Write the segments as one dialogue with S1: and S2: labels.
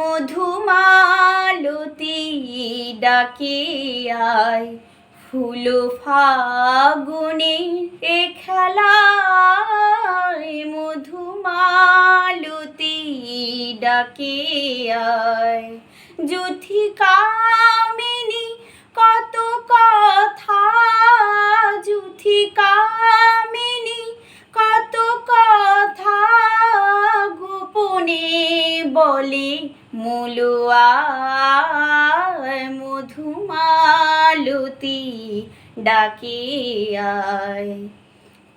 S1: মধুমালতী ডাকে ফুল ফাগুনে এ খেলায় মধুমালতী ডাকে আয়। যুথি কামিনী, কত কথা। যুথি কামিনী, কত কথা। গোপনে বলে মলুয়ায় মধুমালতী ডাকে আয়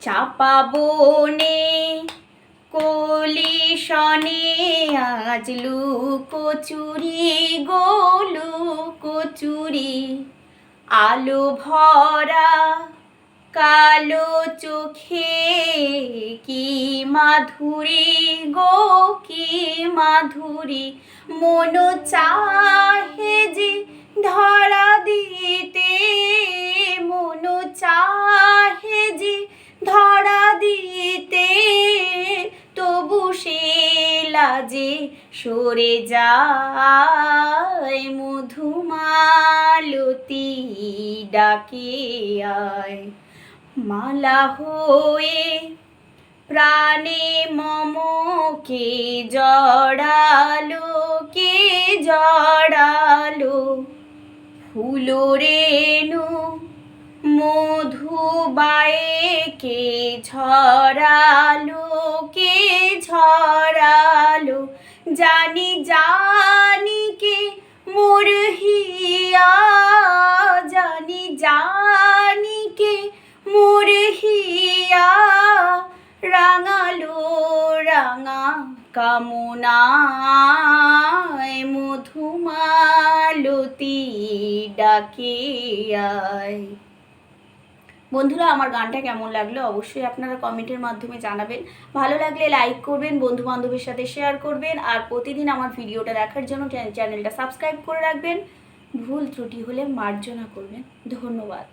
S1: চাপা বনে কলি শনে আজ লুকোচুরি গোলু কচুরি আলো ভরা কালো চোখে কি মাধুরী গো, কি মাধুরী? মন চাহে যে ধরা দিতে, মন চাহে যে ধরা দিতে। তবু সে লাজে সরে যায়, মধুমালতী ডাকে আয়। মালা হয়ে প্রাণে মমকে জড়ালো, কে জড়ালো? ফুলো রেণু মধুবায়েকে ঝরালো কে ঝরালো জানি জানি মোর হিয়া রাঙালো রাঙা কামনায় মধুমালতী ডাকে বন্ধুরা, আমার গানটা কেমন লাগল অবশ্যই আপনারা কমেন্টের মাধ্যমে জানাবেন। ভালো লাগলে লাইক করবেন বন্ধু বান্ধবের সাথে শেয়ার করবেন, আর প্রতিদিন আমার ভিডিওটা দেখার জন্য চ্যানেলটা সাবস্ক্রাইব করে রাখবেন। ভুল ত্রুটি হলে মার্জনা করবেন। ধন্যবাদ।